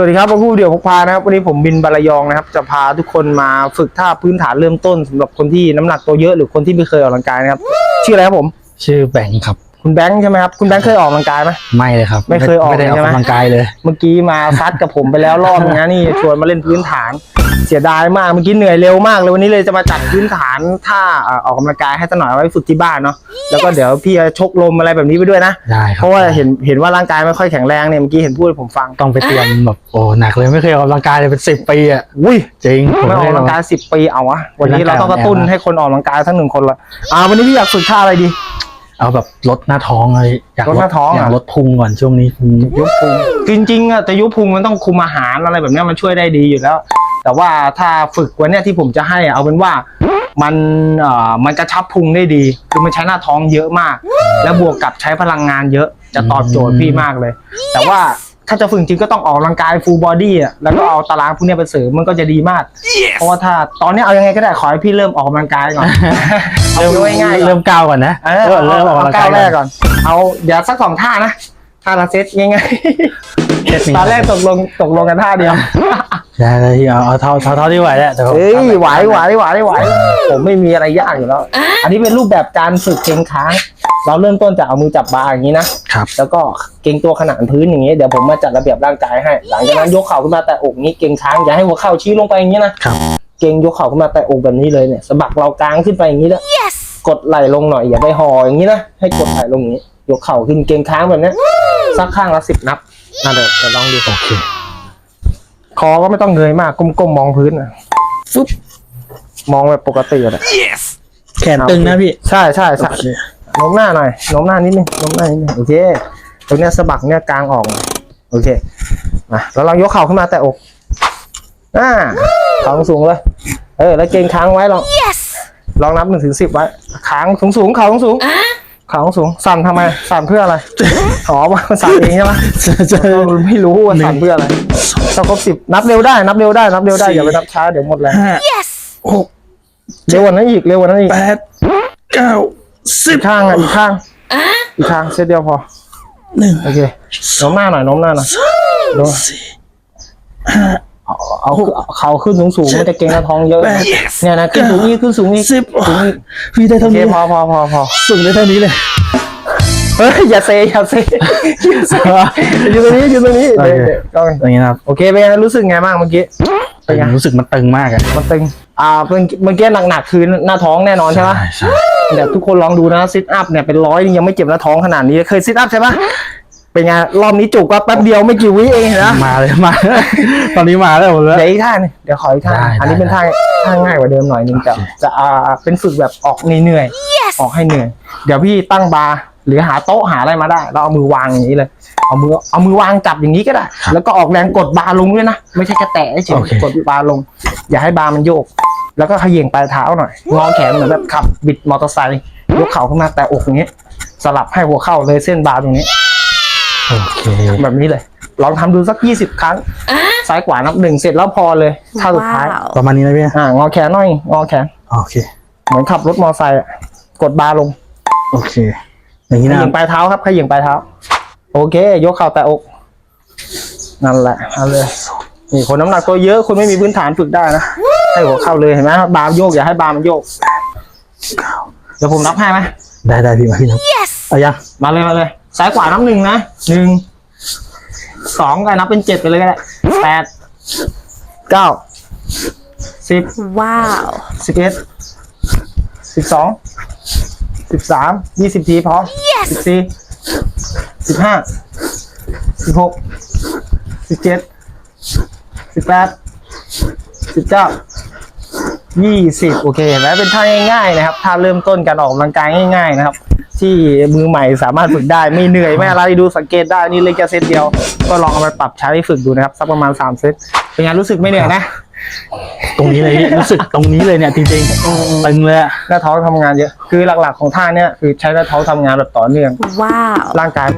สวัสดีครับผู้เดี่ยวพกพานะครับวันนี้ผมบินบารยองนะครับ จะพาทุกคนมาฝึกท่าพื้นฐานเริ่มต้นสำหรับคนที่น้ำหนักตัวเยอะหรือคนที่ไม่เคยออกกำลังกายนะครับ ชื่ออะไรครับผม ชื่อแบงค์ครับ คุณแบงค์ใช่ไหมครับ คุณแบงค์เคยออกกำลังกายไหม ไม่เลยครับไม่เคยออกไม่ได้ออกใช่ไหม กำลังกายเลย เมื่อกี้มาซัดกับผมไปแล้วรอบนึงนะนี่ชวนมาเล่นพื้นฐาน เสียดายมากเมื่อกี้เหนื่อยเร็วมากเลยวันนี้เลยจะมาจัดพื้นฐานท่าเอ่อออกกำลังกายให้สักหน่อยเอาไว้ฝึกที่บ้านเนาะแล้วก็เดี๋ยวพี่จะชกลมอะไรแบบนี้ไปด้วยนะได้ครับเพราะว่าเห็นเห็นว่าร่างกายไม่ค่อยแข็งแรงเนี่ยเมื่อกี้เห็นพูดให้ผมฟังต้องไปเตรียมแบบโอ้หนักเลยไม่เคยออกกำลังกายเลยเป็นสิบปีอะอุ้ยจริงผมไม่ออกด้กำลังกายสิบปีเอาวะวันนี้เราต้องกระตุ้นให้คนออกกำลังกายทั้งหนึ่งคนละอ่าวันนี้พี่อยากฝึกท่าอะไรดี เอาแบบลดหน้าท้องเลยอยากลดหน้าท้องอยากอะลดพุงก่อนช่วงนี้พุงยุบพุงจริงๆอะแต่ยุบพุงมันต้องคุมอาหารอะไรแบบเนี้ยมันช่วยได้ดีอยู่แล้ว แต่ว่าถ้าฝึกวันเนี้ยที่ผมจะให้อะเอาเป็นว่ามันเอ่อมันกระชับพุงได้ดี คือมันใช้หน้าท้องเยอะมาก แล้วบวกกับใช้พลังงานเยอะจะตอบโจทย์พี่มากเลย แต่ว่า ถ้าจะฝึกจริงก็ต้องออกกำลังกายฟูลบอดี้อะแล้วก็เอาตารางพวกเนี้ยไปเสริมมันก็จะดีมาก เพราะว่าถ้าตอนนี้เอายังไงก็ได้ขอให้พี่เริ่มออกกำลังกายก่อน เอาเริ่มดูง่ายๆก่อน เริ่มก้าวก่อนนะเออเออเริ่มออกกำลังกายเก้าวแรกก่อน เอาเดี๋ยวสักสองท่านะ ท่าละเซตง่ายเทคนิคๆตอนแรกตกลงตกลงกันท่าเดียว ได้เลยพี่เอาเอาเท่าเท่าเท่าที่ไหวแหละแต่ว่าเฮ้ยไหวไหวไหวไหวผมไม่มีอะไรยากอยู่แล้ว อันนี้เป็นรูปแบบการฝึกเกรงค้าง เราเริ่มต้นจากเอามือจับบาร์อย่างนี้นะครับ แล้วก็เกรงตัวขนานพื้นอย่างนี้เดี๋ยวผมมาจัดระเบียบร่างกายให้ หลังจากนั้นยกเข่าขึ้นมาแต่อกนี้เกรงค้างอย่าให้หัวเข่าชี้ลงไปอย่างนี้นะครับ เกรงยกเข่าขึ้นมาแต่อกแบบนี้เลยเนี่ยสะบักเรากลางขึ้นไปอย่างนี้แล้วกดไหล่ลงหน่อยอย่าไปห่ออย่างนี้นะให้กดไหล่ลงอย่างนี้ ยกเข่าขึ้นเกรงค้างแบบเนี้ยสักข้างละสิบนับน่าเดี๋ยวจะลองดูโอเค คอก็ไม่ต้องเงยมากก้มๆมองพื้นนะฟึบมองแบบปกติอะนะแขนตึงนะพี่ ใช่ใช่ใช่โอเคโน้มหน้าหน่อยโน้มหน้านิดนึงโน้มหน้านิดนึงโอเค ตรงเนี้ยสะบักเนี้ยกลางออกหน่อยโอเคมาแล้วลองยกเข่าขึ้นมาแต่อกอ่าเข่าสูงๆเลย เออ แล้วเกรงค้างไว้ลองลองนับหนึ่งถึงสิบไว้ค้างสูงสูงๆเข่าสูงสูงๆเข่าสูงๆสั่นทำไมสั่นเพื่ออะไรอ๋อมันสั่นเองใช่ไหมจะเราไม่รู้ว่าสั่นเพื่ออะไรต้องครบสิบนับเร็วได้นับเร็วได้นับเร็วได้อย่าไปนับช้าเดี๋ยวหมดแรงห้าหกเร็วกว่านั้นอีกเร็วกว่านั้นอีกแปดเก้าสิอีบกข้างอะอีกข้างอีกข้างเซตเดียวพอหนึ่งโอเคโน้มหน้าหน่อยโน้มหน้าหน่อยโน้มสี่เอา เอาเอาเขาขึ้นสูงสูงๆมันจะเกรงหน้าท้องเยอะแปดเนี่ยนะขึ้นสูงอีกขึ้นสูงอีกสิบสูงอีกพี่ได้โอเท่าเคนี้พอพอพอพอสูงได้เท่านี้เลยเฮ้ยอย่าเซอย่าเซอย่าเซอยู่ตรงนี้อยู่ตรงนี้โอเคเดี๋ยวเดี๋ยวอย่างนี้นะครับโอเคเป็นไงรู้สึกไงบ้างเมื่อกี้เป็นไงรู้สึกมันตึงมากอะมันตึงอ่าเมื่อกี้เมื่อกี้หนักๆคือหน้าท้องแน่นอนใช่ไหมใช่เดี๋ยวทุกคนลองดูนะซิทอัพเนี่ยเป็นร้อยยังไม่เจ็บหน้าท้องขนาดนี้เคยซิทอัพใช่ปะ เป็นไงรอบนี้จุกก็แป๊บเดียวไม่กี่วิเองเห็นไหมมาเลยมา ตอนนี้มาแล้วหมดแล้วเดี๋ยวอีกท่าหนึงเดี๋ยวขออีกท่าได้อันนี้ได้เป็นท่าท่าง่ายกว่าเดิมหน่อยนึงจะโอเคจะอ่าเป็นฝึกแบบออกเหนื่อยๆออกให้เหนื่อย เดี๋ยวพี่ตั้งบาร์หรือหาโต๊ะหาอะไรมาได้แล้วเอามือวางอย่างนี้เลย เอามือเอามือวางจับอย่างนี้ก็ได้ แล้วก็ออกแรงกดบาร์ลงด้วยนะไม่ใช่แค่แตะเฉยโอเค ๆกดบาร์ลง อย่าให้บาร์มันโยก แล้วก็เขย่งปลายเท้าหน่อยงอแขนเหมือนแบบขับบิดมอเตอร์ไซค์ยกเข่าขึ้นมาแต่อกอย่างนี้สลับให้หัวเข่าเลยเส้นบาร์ตรงนี้ โอเคแบบนี้เลย ลองทำดูสักยี่สิบครั้ง ซ้ายขวานับหนึ่งเสร็จแล้วพอเลยท่าสุดท้าย Wow. ประมาณนี้นะพี่อ่างอแขนหน่อย งอแขน โอเค เหมือนขับรถมอไซค์อะกดบาร์ลง โอเค อย่างขนี้นะยิงปลายเท้าครับขยิงปลายเท้า โอเค ยกเข่าแต่อก นั่นแหละเอาเลย นี่คนน้ำหนักตัวเยอะคุณไม่มีพื้นฐานฝึกได้นะ ให้หัวเข่าเลยเห็นไหมบาร์โยกอย่าให้บาร์มันโยก เดี๋ยวผมนับให้ไหมได้ได้พี่มาพี่นะเอายังมาเลยมาเลย ซ้ายขวานับหนึ่งนะหนึ่งสองก็นับเป็นเจ็ดไปเลยก็ได้แปดเก้าสิบ Wow. สิบเอ็ดสิบสองสิบสามยี่สิบทีพร้อมสิบสี่สิบห้าสิบหกสิบเจ็ดสิบแปดสิบเก้า ยี่สิบโอเคเห็นไหมเป็นท่าง่ายๆนะครับท่าเริ่มต้นการออกกำลังกายง่ายๆนะครับ ที่มือใหม่สามารถฝึกได้ไม่เหนื่อยไม่อะไรดูสังเกตได้นี่เลยแค่เซตเดียว ก็ลองเอาไปปรับใช้ฝึกดูนะครับสักประมาณสามเซตเป็นไงรู้สึกไม่เหนื่อยนะ ตรงนี้เลยพี่รู้สึกตรงนี้เลยเนี่ยจริงๆตึงเลยอะหน้าท้องทำงานเยอะคือหลักๆของท่าเนี้ยคือใช้หน้าท้องทำงานแบบต่อเนื่อง Wow. ร่างกาย